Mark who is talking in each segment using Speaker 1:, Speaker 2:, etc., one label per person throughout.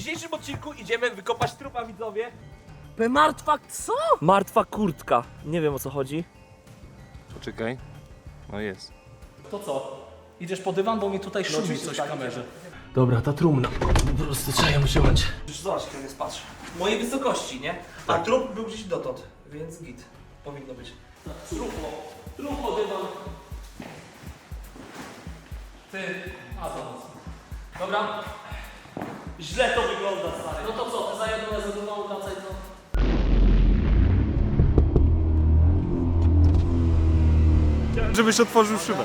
Speaker 1: dzisiejszym odcinku idziemy wykopać trupa widzowie.
Speaker 2: Martwa, co?
Speaker 1: Martwa kurtka. Nie wiem o co chodzi.
Speaker 3: Poczekaj. No jest.
Speaker 2: To co? Idziesz po dywan, bo mi tutaj szumi
Speaker 1: oczywiście,
Speaker 2: coś
Speaker 1: tak,
Speaker 2: w kamerze. Dobra, ta trumna. Po prostu trzeba ją wziąć.
Speaker 1: Już zobacz, jak jest, patrz. Mojej wysokości, nie? A trup był gdzieś dotąd, więc git. Powinno być.
Speaker 2: Trupło. Trupło dywan. Ty, a to mocno. Dobra,
Speaker 1: Źle to wygląda, stary.
Speaker 2: no to co, ty za jedną, ja za drugą, wracaj to.
Speaker 3: Żebyś otworzył szybę.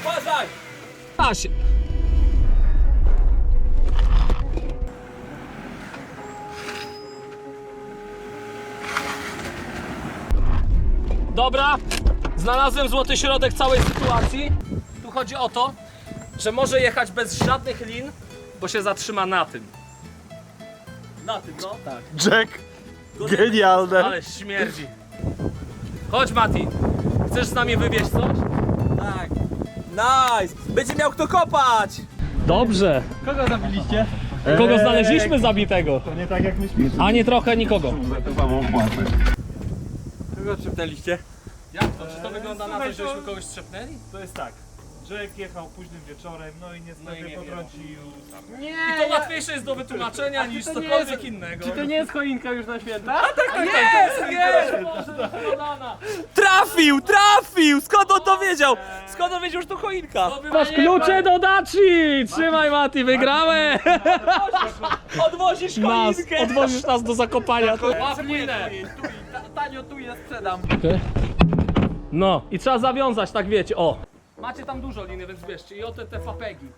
Speaker 1: Uważaj!
Speaker 2: A się. Dobra, znalazłem złoty środek całej sytuacji. Tu chodzi o to, że może jechać bez żadnych lin, bo się zatrzyma na tym.
Speaker 1: Na tym, no.
Speaker 3: Jack! Genialne!
Speaker 2: Ale śmierdzi. Chodź Mati, chcesz z nami wywieźć coś?
Speaker 1: Tak. Nice! Będzie miał kto kopać!
Speaker 2: Dobrze.
Speaker 3: Kogo zabiliście?
Speaker 2: Kogo znaleźliśmy zabitego?
Speaker 3: To nie tak jak myślisz.
Speaker 2: Ani trochę nikogo.
Speaker 1: Kogo trzepnęliście?
Speaker 2: Jak to? Czy to wygląda na to, żeśmy kogoś strzepnęli?
Speaker 4: To jest tak. Jack jechał późnym wieczorem, no i niestety
Speaker 2: No i nie
Speaker 4: potrącił sam.
Speaker 2: I to łatwiejsze jest do wytłumaczenia niż
Speaker 4: to nie
Speaker 2: cokolwiek
Speaker 4: jest-
Speaker 2: innego.
Speaker 4: Czy to nie jest choinka już na święta?
Speaker 2: jest, jest! Boże, wyglądana.
Speaker 1: Trafił! Trafił! Skąd on to wiedział? Skąd on wiedział, że to choinka?
Speaker 2: Masz klucze do daci! Trzymaj Mati, wygrałem!
Speaker 1: Odwozisz
Speaker 2: Nas,
Speaker 1: choinkę!
Speaker 2: odwozisz nas do zakopania. Łap linę.
Speaker 4: Tanio tu ja sprzedam.
Speaker 2: No i trzeba zawiązać, tak wiecie, o. Macie tam dużo liny, więc bierzcie. I o te, te fapegi.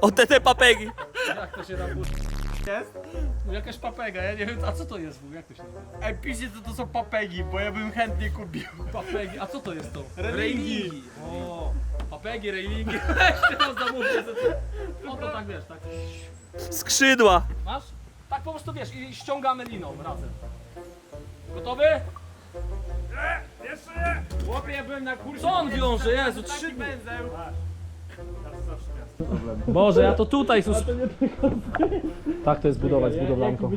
Speaker 1: O te te papegi.
Speaker 2: Jak to się tam burza?
Speaker 4: Jest?
Speaker 2: No Jakaś papega, ja nie wiem, a co to jest w ogóle? Jak to się nazywa?
Speaker 4: Ej, piszcie co to są papegi, bo ja bym chętnie kupił.
Speaker 2: Papegi, a co to jest to?
Speaker 4: Railingi.
Speaker 2: O, papegi, railingi. Weźcie to zamówcie. No to tak wiesz, tak.
Speaker 1: Skrzydła.
Speaker 2: Masz? Tak po prostu wiesz i ściągamy liną razem. Gotowy?
Speaker 4: Jeszcze nie! Chłopie, ja byłem na kursie.
Speaker 2: Co on wiąże? Jezu, trzy dni. Boże, ja to tutaj sus... Tak to jest budować z budowlanką.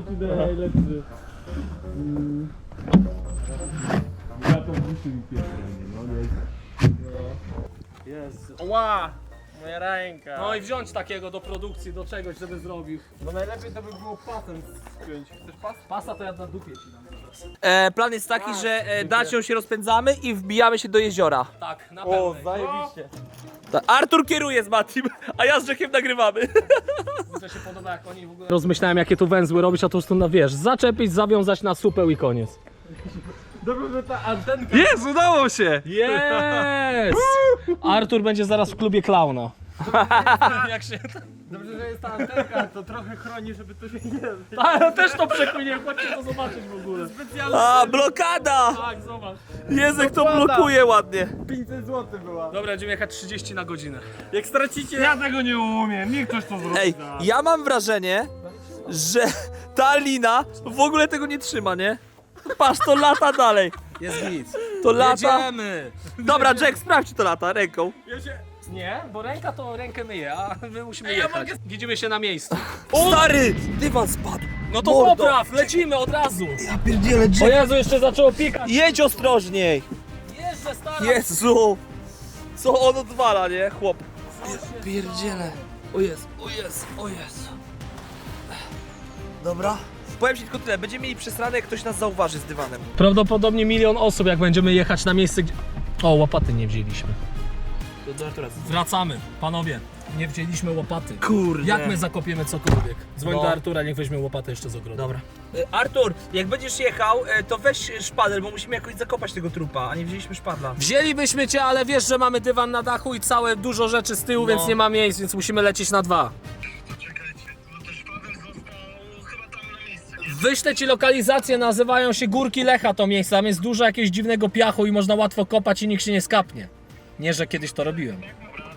Speaker 4: Ła! Moja ręka.
Speaker 2: No i wziąć takiego do produkcji, do czegoś, żeby zrobił.
Speaker 4: No najlepiej to by było pasem spiąć. Chcesz pas?
Speaker 2: Pasa to ja na dupie ci dam.
Speaker 1: E, plan jest taki, że e, dacią się rozpędzamy i wbijamy się do jeziora.
Speaker 2: Tak, na pewno.
Speaker 4: zajebiście.
Speaker 1: Ta, Artur kieruje z Matim, a ja z Jackiem nagrywamy.
Speaker 2: To się podoba jak oni w ogóle... Rozmyślałem jakie tu węzły robić, a to już tu na wiesz, zaczepić, zawiązać na supeł i koniec.
Speaker 4: Dobrze, że ta antenka.
Speaker 3: Jest, udało się!
Speaker 2: Jest! Artur będzie zaraz w klubie klauna. jak się...
Speaker 4: Dobrze, że jest ta antenka, to trochę chroni, żeby to się nie...
Speaker 2: A, też to przekłynie, chodźcie to zobaczyć w ogóle.
Speaker 4: Specjalnie
Speaker 1: A, blokada!
Speaker 2: Tak, zobacz.
Speaker 1: Jezek to blokuje ładnie.
Speaker 4: 500 zł była.
Speaker 2: Dobra, będziemy jechać 30 na godzinę.
Speaker 4: Jak stracicie... Ja tego nie umiem, niech ktoś to zrobi.
Speaker 1: Ej, ja mam wrażenie, że ta lina w ogóle tego nie trzyma, nie? Patrz, to lata dalej.
Speaker 2: Jest nic.
Speaker 1: To lata.
Speaker 2: Jedziemy!
Speaker 1: Dobra, Jack, sprawdź czy to lata ręką.
Speaker 4: Ja.
Speaker 2: Nie, bo ręka to rękę myje, a my musimy jechać. Widzimy się na miejscu.
Speaker 1: Stary! Dywan spadł.
Speaker 2: No to
Speaker 1: Mordo.
Speaker 2: popraw, lecimy od razu.
Speaker 1: Ja pierdzielę,
Speaker 2: O
Speaker 1: Jack.
Speaker 2: Jezu, jeszcze zaczęło pikać.
Speaker 1: Jedź ostrożniej.
Speaker 2: Jeżdżę, stara.
Speaker 1: Jezu. Co on odwala, nie, chłop? Ja pierdzielę. O jest, o jest, o jest. Dobra. Powiem ci tylko tyle, będziemy mieli przesrane, jak ktoś nas zauważy z dywanem.
Speaker 2: Prawdopodobnie milion osób, jak będziemy jechać na miejsce, gdzie... O, łopaty nie wzięliśmy.
Speaker 1: Do, do Artura.
Speaker 2: Wracamy, panowie. Nie wzięliśmy łopaty.
Speaker 1: Kurde.
Speaker 2: Jak my zakopiemy cokolwiek? Dzwoń
Speaker 1: No.
Speaker 2: do Artura, niech weźmie łopatę jeszcze z ogrodu.
Speaker 1: Dobra. E, Artur, jak będziesz jechał, e, to weź szpadel, bo musimy jakoś zakopać tego trupa, a nie wzięliśmy szpadla.
Speaker 2: Wzięlibyśmy cię, ale wiesz, że mamy dywan na dachu i całe dużo rzeczy z tyłu,
Speaker 1: No.
Speaker 2: więc nie ma miejsc, więc musimy lecieć na dwa. Wyślę ci lokalizację, nazywają się Górki Lecha to miejsce, tam jest dużo jakiegoś dziwnego piachu i można łatwo kopać i nikt się nie skapnie. Nie, że kiedyś to robiłem.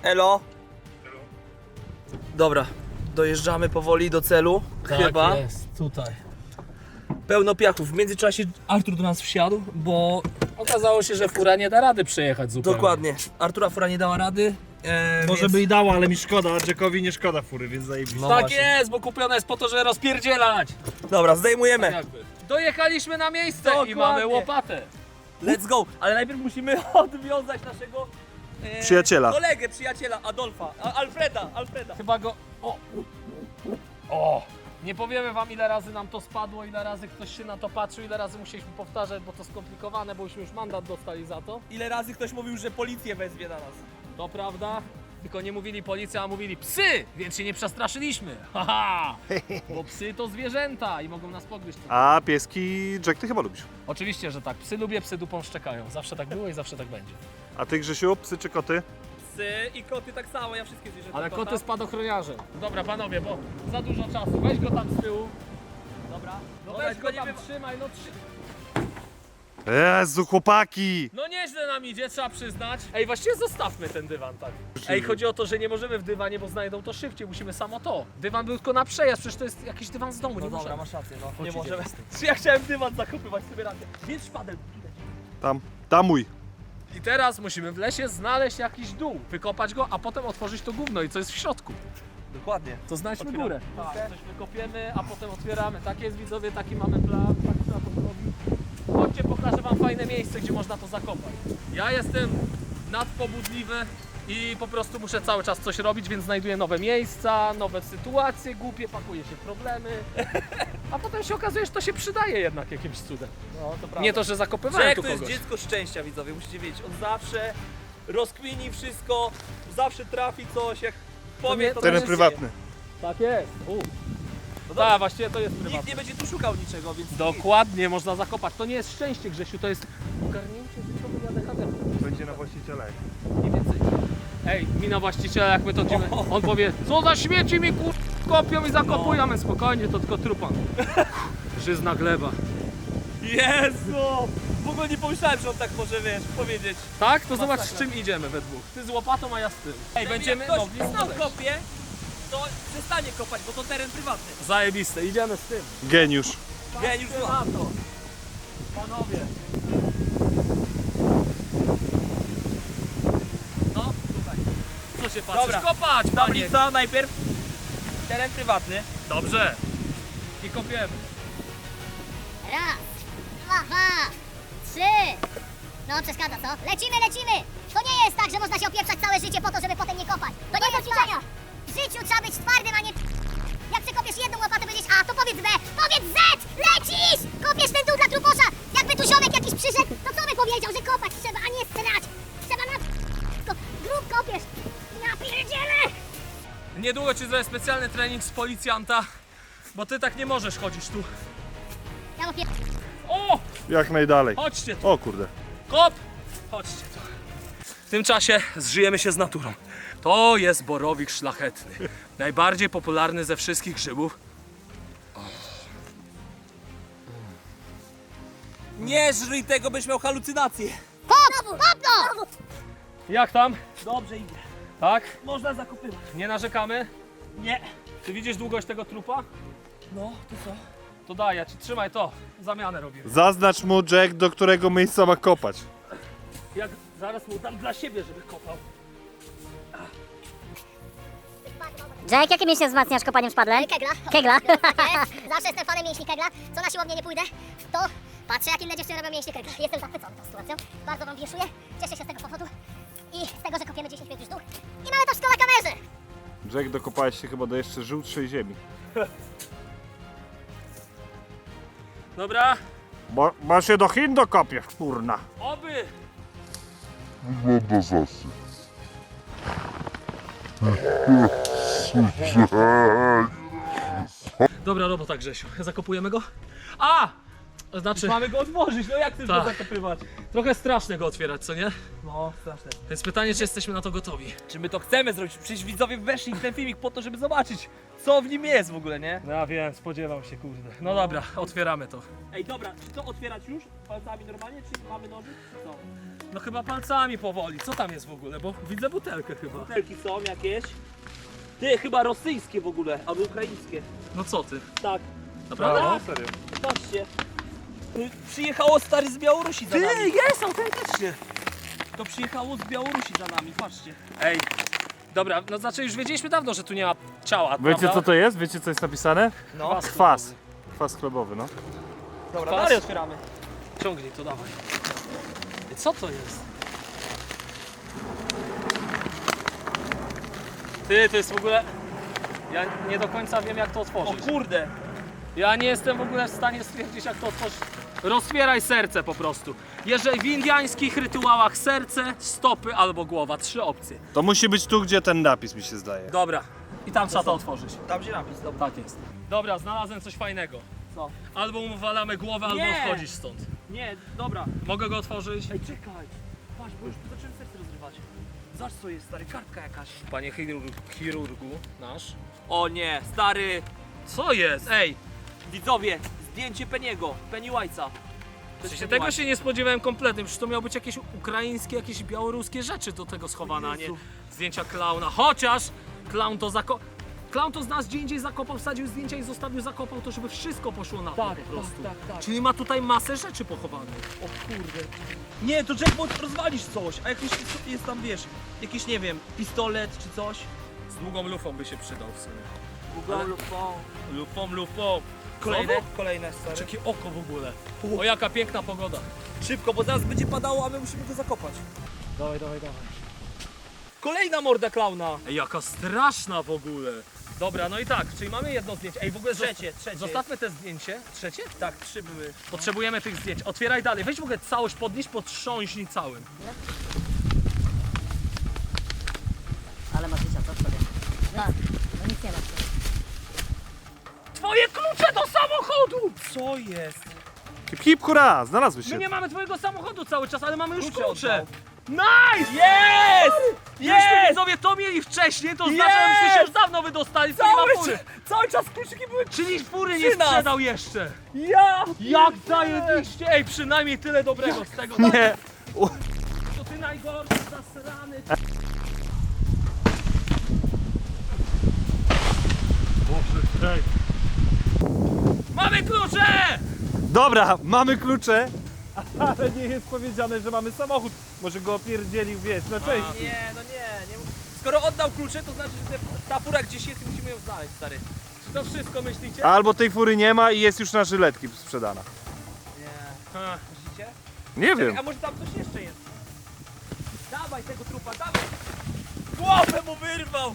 Speaker 1: Elo? Dobra, dojeżdżamy powoli do celu, chyba.
Speaker 2: Tak jest, tutaj.
Speaker 1: Pełno piachów. W międzyczasie Artur do nas wsiadł, bo
Speaker 2: Okazało się, że fura nie da rady przejechać zupełnie.
Speaker 1: dokładnie, Artura fura nie dała rady E,
Speaker 3: Może
Speaker 1: więc-
Speaker 3: by i dało, ale mi szkoda, a Jackowi nie szkoda fury, więc zajebiście.
Speaker 1: No
Speaker 2: tak
Speaker 1: właśnie.
Speaker 2: jest, bo kupione jest po to, żeby rozpierdzielać.
Speaker 1: Dobra, zdejmujemy.
Speaker 2: Jakby. Dojechaliśmy na miejsce i
Speaker 1: Dokładnie.
Speaker 2: mamy łopatę.
Speaker 1: Let's go! Ale najpierw musimy odwiązać naszego e,
Speaker 3: Przyjaciela.
Speaker 1: Kolegę, przyjaciela Adolfa. A, Alfreda, Alfreda.
Speaker 2: Chyba go... O! O! Nie powiemy wam ile razy nam to spadło, ile razy ktoś się na to patrzył, ile razy musieliśmy powtarzać, bo to skomplikowane, bo już mandat dostali za to.
Speaker 1: Ile razy ktoś mówił, że policję wezwie na nas.
Speaker 2: To prawda. Tylko nie mówili policja, a mówili psy, więc się nie przestraszyliśmy. Haha! Bo psy to zwierzęta i mogą nas pogryźć.
Speaker 3: A pieski Jack ty chyba lubisz.
Speaker 2: Oczywiście, że tak. Psy lubię, psy dupą szczekają. Zawsze tak było i zawsze tak będzie.
Speaker 3: A ty Grzesiu, psy czy koty?
Speaker 1: Psy i koty tak samo, ja wszystkie zwierzęta
Speaker 2: Ale koty spadochroniarze. Dobra panowie, bo za dużo czasu. Weź go tam z tyłu.
Speaker 1: Dobra.
Speaker 2: No weź go tam, trzymaj, no trzy...
Speaker 3: Jezu, chłopaki!
Speaker 2: No nieźle nam idzie, trzeba przyznać. Ej, właściwie zostawmy ten dywan, tak. Ej, chodzi o to, że nie możemy w dywanie, bo znajdą to szybciej, musimy samo to. Dywan był tylko na przejazd, przecież to jest jakiś dywan z domu,
Speaker 1: No
Speaker 2: nie
Speaker 1: dobra,
Speaker 2: możemy.
Speaker 1: masz rację, no.
Speaker 2: Chodź,
Speaker 1: nie możemy.
Speaker 2: z tym.
Speaker 1: Czy ja chciałem dywan zakopywać sobie rację. Gdzie jest szpadel?
Speaker 3: Tam, tam mój.
Speaker 2: I teraz musimy w lesie znaleźć jakiś dół, wykopać go, a potem otworzyć to gówno i co jest w środku.
Speaker 1: Dokładnie.
Speaker 2: To znajdźmy górę. Tak, coś wykopiemy, a potem otwieramy. Tak jest widzowie, taki mamy plan, tak trzeba to zrobić. Chodźcie, pokażę wam fajne miejsce, gdzie można to zakopać. Ja jestem nadpobudliwy i po prostu muszę cały czas coś robić, więc znajduję nowe miejsca, nowe sytuacje, głupie, pakuję się w problemy. A potem się okazuje, że to się przydaje jednak jakimś cudem.
Speaker 1: No, to prawda.
Speaker 2: Nie to, że zakopywałem
Speaker 1: Jack
Speaker 2: tu
Speaker 1: to jest
Speaker 2: kogoś.
Speaker 1: dziecko szczęścia, widzowie, musicie wiedzieć. On zawsze rozkmini wszystko, zawsze trafi coś, jak powie
Speaker 2: nie-
Speaker 1: to
Speaker 3: Teren
Speaker 1: będzie-
Speaker 3: prywatny.
Speaker 2: Tak jest. U.
Speaker 1: No
Speaker 2: Tak, właściwie to jest
Speaker 1: Nikt
Speaker 2: prywatne.
Speaker 1: nie będzie tu szukał niczego, więc
Speaker 2: Dokładnie, można zakopać. To nie jest szczęście, Grzesiu, to jest ogarnięcie życiowe ADHD.
Speaker 3: Będzie na właściciela.
Speaker 2: Nie więcej. Ej, mina właściciela, jak my to dziemy, on powie, co za śmieci mi kur... kopią i zakopują, my spokojnie, to tylko trupan. Żyzna gleba.
Speaker 1: Jezu! W ogóle nie pomyślałem, że on tak może, wiesz, powiedzieć.
Speaker 2: Tak? To zobacz z czym idziemy we dwóch. Ty z łopatą, a ja z tym. Ej, będziemy mogli
Speaker 1: ktoś
Speaker 2: podejść.
Speaker 1: kopie, to przestanie kopać, bo to teren prywatny.
Speaker 2: Zajebiste, idziemy z tym.
Speaker 3: Geniusz.
Speaker 1: Geniusz
Speaker 2: na
Speaker 1: zła.
Speaker 2: to. Panowie. No, tutaj. Co się patrzysz?
Speaker 1: Dobra.
Speaker 2: Kopać, panie.
Speaker 1: Tablica najpierw. Teren prywatny.
Speaker 2: Dobrze. I kopiemy.
Speaker 5: Raz, dwa, dwa, trzy. No przeszkadza, co? Lecimy, lecimy! To nie jest tak, że można się opieprzać całe życie po to, żeby potem nie kopać. To
Speaker 2: zrobię specjalny trening z policjanta, bo ty tak nie możesz chodzić tu.
Speaker 5: Ja.
Speaker 2: O!
Speaker 3: Jak najdalej.
Speaker 2: Chodźcie tu.
Speaker 3: O kurde.
Speaker 2: Kop! Chodźcie tu. W tym czasie zżyjemy się z naturą. To jest borowik szlachetny. Najbardziej popularny ze wszystkich grzybów.
Speaker 1: Nie żryj tego, byś miał halucynacje.
Speaker 5: Popno!
Speaker 2: Jak tam?
Speaker 1: Dobrze idzie.
Speaker 2: Tak?
Speaker 1: Można zakopywać.
Speaker 2: Nie narzekamy?
Speaker 1: Nie.
Speaker 2: Ty widzisz długość tego trupa?
Speaker 1: No, to co?
Speaker 2: To daj, ja ci trzymaj to. Zamianę robimy.
Speaker 3: Zaznacz mu Jack, do którego miejsca ma kopać.
Speaker 2: Jak zaraz mu dam dla siebie, żeby kopał.
Speaker 5: Jack, jakie mięśnie wzmacniasz kopaniem szpadlem? Kegla. Kegla. Zawsze jestem fanem mięśni kegla. Co na siłownię nie pójdę, to patrzę jak inne dziewczyny robią mięśnie kegla. Jestem zachwycony tą sytuacją. Bardzo wam wieszuję. Cieszę się z tego powodu. I z tego, że kopiemy 10 metrów w dół. I mamy to wszystko na kamerze.
Speaker 3: Jack, dokopałeś się chyba do jeszcze żółtszej ziemi.
Speaker 2: Dobra,
Speaker 3: Bo, bo się do Chin dokopiesz, kurna.
Speaker 2: oby!
Speaker 6: Wygląda zasy.
Speaker 2: Dobra robota Grzesiu. Zakopujemy go? A! Znaczy,
Speaker 1: Mamy go otworzyć, no jak chcesz
Speaker 2: Tak.
Speaker 1: go zakopywać?
Speaker 2: trochę strasznie go otwierać, co nie?
Speaker 1: No, straszne.
Speaker 2: Więc pytanie, czy jesteśmy na to gotowi.
Speaker 1: Czy my to chcemy zrobić? Przecież widzowie weszli w ten filmik po to, żeby zobaczyć, co w nim jest w ogóle, nie?
Speaker 2: No ja wiem, spodziewam się, kurde. No dobra, otwieramy to.
Speaker 1: Ej, dobra, czy to otwierać już? Palcami normalnie, czy mamy nożyc? czy Co?
Speaker 2: No chyba palcami powoli. Co tam jest w ogóle? Bo widzę butelkę chyba.
Speaker 1: Butelki są jakieś. Ty, chyba rosyjskie w ogóle, albo ukraińskie.
Speaker 2: No co ty?
Speaker 1: Tak,
Speaker 2: Naprawdę?
Speaker 1: No,
Speaker 3: serio.
Speaker 1: patrzcie. Y, Przyjechało stary z Białorusi za
Speaker 2: Ty,
Speaker 1: nami.
Speaker 2: jest autentycznie.
Speaker 1: To przyjechało z Białorusi za nami, patrzcie.
Speaker 2: Ej, Dobra, no znaczy już wiedzieliśmy dawno, że tu nie ma ciała,
Speaker 3: Wiecie
Speaker 2: prawda?
Speaker 3: co to jest? Wiecie co jest napisane?
Speaker 1: No.
Speaker 3: Kwas. Kwas chlebowy, no.
Speaker 1: Dobra,
Speaker 2: Kwas.
Speaker 1: dalej otwieramy.
Speaker 2: Ciągnij to, dawaj. Co to jest? Ty, to jest w ogóle... Ja nie do końca wiem jak to
Speaker 1: O
Speaker 2: otworzyć.
Speaker 1: kurde.
Speaker 2: Ja nie jestem w ogóle w stanie stwierdzić jak to otworzyć. Roztwieraj serce po prostu. Jeżeli w indiańskich rytuałach serce, stopy albo głowa. Trzy opcje.
Speaker 3: To musi być tu, gdzie ten napis mi się zdaje.
Speaker 2: Dobra. I tam trzeba to otworzyć.
Speaker 1: Tam gdzie napis, dobra.
Speaker 2: Tak jest. Dobra, znalazłem coś fajnego.
Speaker 1: Co?
Speaker 2: Albo mu walamy głowę, albo
Speaker 1: Nie!
Speaker 2: odchodzisz stąd.
Speaker 1: Nie, dobra.
Speaker 2: Mogę go otworzyć?
Speaker 1: Ej, czekaj. Patrz, bo już zacząłem serce rozrywać. Zobacz co jest, stary, kartka jakaś.
Speaker 2: Panie chirurgu, chirurgu nasz.
Speaker 1: O nie, stary.
Speaker 2: Co jest? Ej,
Speaker 1: Widzowie, zdjęcie Peniego, Pennywise'a.
Speaker 2: w sensie tego się nie spodziewałem kompletnie. Przecież to miało być jakieś ukraińskie, jakieś białoruskie rzeczy do tego schowane, a nie zdjęcia klauna. Chociaż klaun to zako... Klaun to z nas gdzie indziej zakopał, wsadził zdjęcia i zostawił, zakopał to, żeby wszystko poszło na to
Speaker 1: Tak,
Speaker 2: po prostu.
Speaker 1: tak, tak, tak.
Speaker 2: Czyli ma tutaj masę rzeczy pochowanych.
Speaker 1: O kurde. Nie, to Jack, bo rozwalisz coś, a jakiś jest tam, wiesz, jakiś, nie wiem, pistolet czy coś.
Speaker 2: Z długą lufą by się przydał w sumie.
Speaker 1: Google, lufą.
Speaker 2: Lufą, lufą.
Speaker 1: Kolejne,
Speaker 2: Znowu?
Speaker 1: kolejne, stary.
Speaker 2: Jakie oko w ogóle. O jaka piękna pogoda.
Speaker 1: Szybko, bo zaraz będzie padało, a my musimy to zakopać.
Speaker 2: Dawaj, dawaj, dawaj.
Speaker 1: Kolejna morda klauna.
Speaker 2: Ej, jaka straszna w ogóle. Dobra, no i tak, czyli mamy jedno zdjęcie. Ej, w ogóle
Speaker 1: Trzecie, trzecie.
Speaker 2: Zostawmy te zdjęcie. Trzecie?
Speaker 1: Tak, trzy były.
Speaker 2: Potrzebujemy tych zdjęć. Otwieraj dalej. Weź w ogóle całość podnieś, potrząśnij całym.
Speaker 5: Ale masz życia, co sobie? No, no nic nie ma.
Speaker 2: Twoje klucze do samochodu!
Speaker 1: Co jest?
Speaker 3: Hip hip hura! Znalazły się.
Speaker 2: My nie mamy twojego samochodu cały czas, ale mamy już
Speaker 1: Klucze
Speaker 2: klucze. Nice!
Speaker 1: Jest! Jest!
Speaker 2: widzowie to mieli wcześniej, to znaczy, że się już dawno wydostali, to nie
Speaker 1: Cały, czas- cały czas kluczyki były
Speaker 2: Czyli fury
Speaker 1: Przy
Speaker 2: nie
Speaker 1: nas.
Speaker 2: sprzedał jeszcze.
Speaker 1: Ja!
Speaker 2: Jak zajebiście! Ej, przynajmniej tyle dobrego z tego.
Speaker 3: Nie.
Speaker 2: To ty najgorszy, zasrany.
Speaker 3: Ej.
Speaker 2: Klucze!
Speaker 3: Dobra, mamy klucze. Ale nie jest powiedziane, że mamy samochód. Może go opierdzielił, wiesz, na części.
Speaker 1: Nie, no nie, nie. Skoro oddał klucze, to znaczy, że te- ta fura gdzieś jest i musimy ją znaleźć, stary.
Speaker 2: Czy to wszystko myślicie?
Speaker 3: Albo tej fury nie ma i jest już na żyletki sprzedana.
Speaker 1: Nie. Widzicie?
Speaker 3: Nie wiem.
Speaker 1: A może tam coś jeszcze jest? Dawaj tego trupa, dawaj! Mu wyrwał!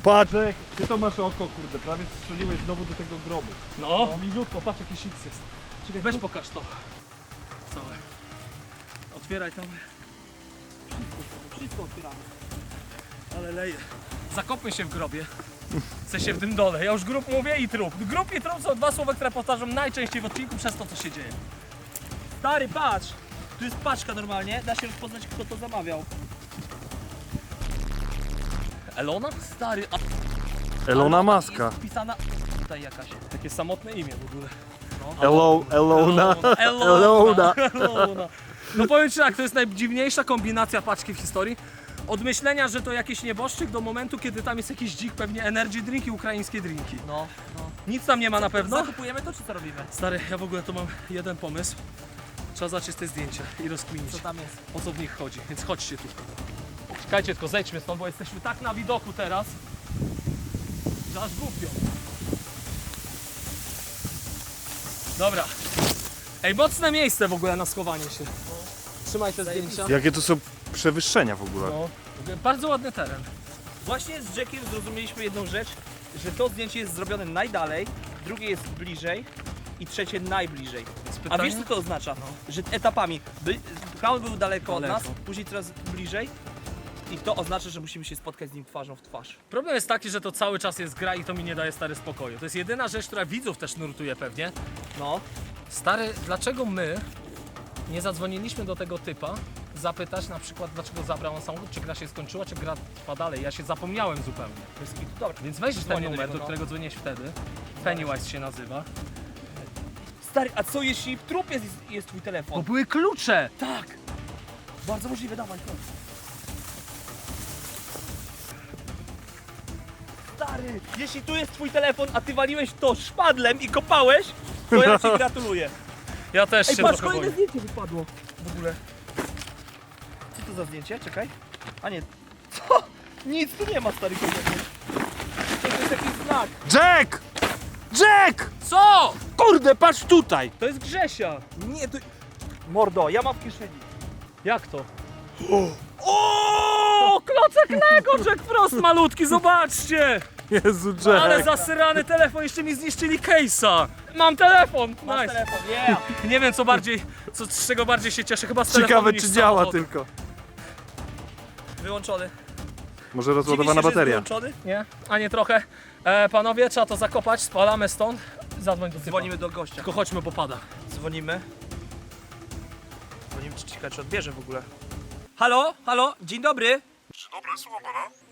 Speaker 3: Ty to masz oko, kurde, prawie strzeliłeś znowu do tego grobu.
Speaker 2: No, milutko, patrz jaki X jest. Czekaj, weź pokaż to. Całe. Otwieraj tam.
Speaker 1: Wszystko otwieramy.
Speaker 2: Ale leje. Zakopmy się w grobie. Chcę się w tym dole. Ja już grób mówię i trup. Grób i trup są dwa słowa, które powtarzam najczęściej w odcinku przez to, co się dzieje.
Speaker 1: Stary, patrz! Tu jest paczka normalnie, da się rozpoznać kto to zamawiał.
Speaker 2: Elona? Stary, a
Speaker 3: Elona Maska.
Speaker 1: Jest wpisana tutaj jakaś.
Speaker 2: takie samotne imię w ogóle.
Speaker 3: Elo, Elona.
Speaker 2: Elona. Elona. No powiem ci tak, to jest najdziwniejsza kombinacja paczki w historii. Od myślenia, że to jakiś nieboszczyk do momentu, kiedy tam jest jakiś dzik, pewnie energy drinki, ukraińskie drinki.
Speaker 1: No, no.
Speaker 2: Nic tam nie ma na pewno.
Speaker 1: Zakupujemy to, czy co robimy?
Speaker 2: Stary, ja w ogóle to mam jeden pomysł. Trzeba zacząć te zdjęcia i rozkminić,
Speaker 1: Co tam jest?
Speaker 2: o co w nich chodzi. Więc chodźcie tu. Czekajcie, tylko zejdźmy stąd, bo jesteśmy tak na widoku teraz, że aż głupio. Dobra. Ej, mocne miejsce w ogóle na schowanie się. Trzymaj te zdjęcia.
Speaker 3: Jakie to są przewyższenia w ogóle.
Speaker 2: No. Bardzo ładny teren.
Speaker 1: Właśnie z Jackiem zrozumieliśmy jedną rzecz, że to zdjęcie jest zrobione najdalej, drugie jest bliżej i trzecie najbliżej. A wiesz co to oznacza? Że etapami. By, Kaun był daleko, od
Speaker 2: Daleko.
Speaker 1: nas, później coraz bliżej. I to oznacza, że musimy się spotkać z nim twarzą w twarz.
Speaker 2: Problem jest taki, że to cały czas jest gra i to mi nie daje stary spokoju. To jest jedyna rzecz, która widzów też nurtuje pewnie.
Speaker 1: No.
Speaker 2: Stary, dlaczego my nie zadzwoniliśmy do tego typa, zapytać na przykład, dlaczego zabrał on samochód, czy gra się skończyła, czy gra trwa dalej. Ja się zapomniałem zupełnie.
Speaker 1: Kitu. Dobra.
Speaker 2: Więc weź ten
Speaker 1: Dzwonię do
Speaker 2: numer,
Speaker 1: niego,
Speaker 2: do
Speaker 1: no.
Speaker 2: którego dzwoniłeś wtedy. Pennywise się nazywa.
Speaker 1: Stary, a co jeśli w trupie jest, jest twój
Speaker 2: Bo
Speaker 1: telefon?
Speaker 2: były klucze!
Speaker 1: Tak! Bardzo możliwe, dawaj, chodź. Jeśli tu jest twój telefon, a ty waliłeś to szpadlem i kopałeś, to ja ci gratuluję.
Speaker 2: Ja też
Speaker 1: Ej,
Speaker 2: się
Speaker 1: patrz,
Speaker 2: trochę
Speaker 1: kolejne
Speaker 2: boję.
Speaker 1: zdjęcie wypadło w ogóle. Co to za zdjęcie? Czekaj. A nie. Co? Nic tu nie ma, stary kompletnie. To jest jakiś znak.
Speaker 3: Jack! Jack!
Speaker 2: Co?
Speaker 3: Kurde, patrz tutaj!
Speaker 1: To jest Grzesia. Nie, to... Mordo, ja mam w kieszeni.
Speaker 2: Jak to? O, klocek Lego, Jack Frost malutki, zobaczcie!
Speaker 3: Jezu, Jack!
Speaker 2: Ale zasyrany telefon, jeszcze mi zniszczyli case'a. Mam telefon,
Speaker 1: Masz
Speaker 2: nice.
Speaker 1: telefon, yeah.
Speaker 2: Nie wiem co bardziej, co, z czego bardziej się cieszę, chyba z telefonu
Speaker 3: Ciekawe,
Speaker 2: niż
Speaker 3: czy działa tylko.
Speaker 1: Wyłączony.
Speaker 3: Może rozładowana
Speaker 1: się, że jest
Speaker 3: bateria.
Speaker 1: Wyłączony?
Speaker 2: Nie? A nie trochę. E, panowie, trzeba to zakopać, spalamy stąd. Zadzwoń do typa.
Speaker 1: Dzwonimy do gościa.
Speaker 2: Tylko chodźmy, bo pada.
Speaker 1: Dzwonimy. Dzwonimy, czy ciekawe, czy odbierze w ogóle. Halo, halo, dzień dobry.
Speaker 6: Dzień dobry, słucham pana.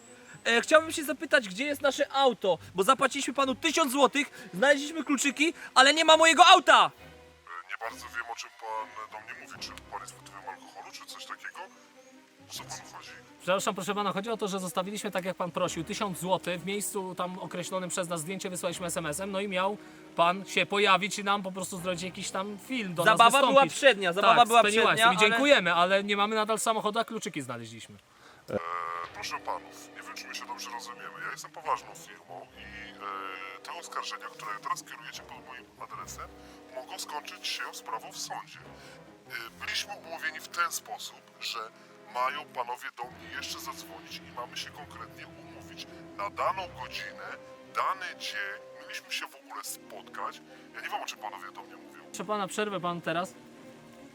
Speaker 1: E, chciałbym się zapytać, gdzie jest nasze auto, bo zapłaciliśmy panu 1000 zł, znaleźliśmy kluczyki, ale nie ma mojego auta.
Speaker 6: E, Nie bardzo wiem, o czym pan do mnie mówi. Czy pan jest pod wpływem alkoholu, czy coś takiego? O co panu chodzi?
Speaker 2: Przepraszam, proszę pana, chodzi o to, że zostawiliśmy tak jak pan prosił, 1000 zł w miejscu tam określonym przez nas zdjęcie wysłaliśmy SMS-em, no i miał pan się pojawić i nam po prostu zrobić jakiś tam film do
Speaker 1: Zabawa
Speaker 2: nas
Speaker 1: była
Speaker 2: wystąpić.
Speaker 1: przednia, zabawa
Speaker 2: tak,
Speaker 1: była
Speaker 2: z Pennywise'em
Speaker 1: przednia,
Speaker 2: i
Speaker 1: ale-
Speaker 2: dziękujemy, ale... nie mamy nadal samochodu, a kluczyki znaleźliśmy.
Speaker 6: E, proszę panów, nie wiem, czy my się dobrze rozumiemy. Ja jestem poważną firmą i e, te oskarżenia, które teraz kierujecie pod moim adresem, mogą skończyć się sprawą w sądzie. E, byliśmy umówieni w ten sposób, że mają panowie do mnie jeszcze zadzwonić i mamy się konkretnie umówić na daną godzinę, dany dzień. Mieliśmy się w ogóle spotkać. Ja nie wiem, o czym panowie do mnie mówią.
Speaker 2: Proszę pana, przerwę pan teraz.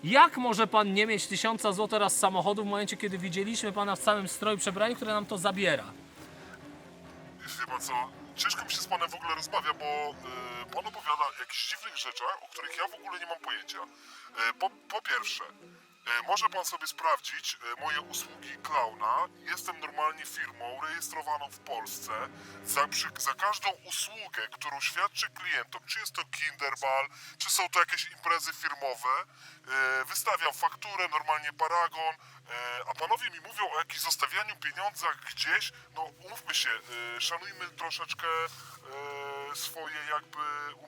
Speaker 2: Jak może pan nie mieć tysiąca złotych oraz samochodu w momencie, kiedy widzieliśmy pana w całym stroju przebraniu, które nam to zabiera?
Speaker 6: Wie pan co, ciężko mi się z panem w ogóle rozmawia, bo e, pan opowiada o jakichś dziwnych rzeczach, o których ja w ogóle nie mam pojęcia. E, po, po pierwsze, może pan sobie sprawdzić e, moje usługi klauna. Jestem normalnie firmą rejestrowaną w Polsce. Za, przy, za każdą usługę, którą świadczę klientom, czy jest to Kinderball, czy są to jakieś imprezy firmowe, e, wystawiam fakturę, normalnie paragon, e, a panowie mi mówią o jakimś zostawianiu pieniądzach gdzieś. No umówmy się, e, szanujmy troszeczkę e, swoje jakby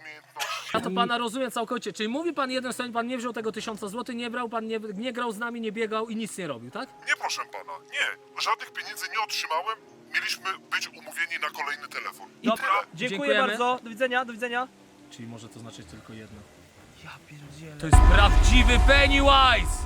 Speaker 6: umiejętności.
Speaker 2: Ja to pana rozumiem całkowicie. Czyli mówi pan jeden stoń, pan nie wziął tego tysiąca złotych, nie brał, pan nie, nie grał z nami, nie biegał i nic nie robił, tak?
Speaker 6: Nie proszę pana, nie. Żadnych pieniędzy nie otrzymałem. Mieliśmy być umówieni na kolejny telefon. I
Speaker 1: Dobra,
Speaker 6: tyle.
Speaker 1: dziękuję
Speaker 2: Dziękujemy.
Speaker 1: bardzo, do widzenia, do widzenia.
Speaker 2: Czyli może to znaczyć tylko jedno.
Speaker 1: Ja pierdzielę.
Speaker 2: To jest prawdziwy Pennywise!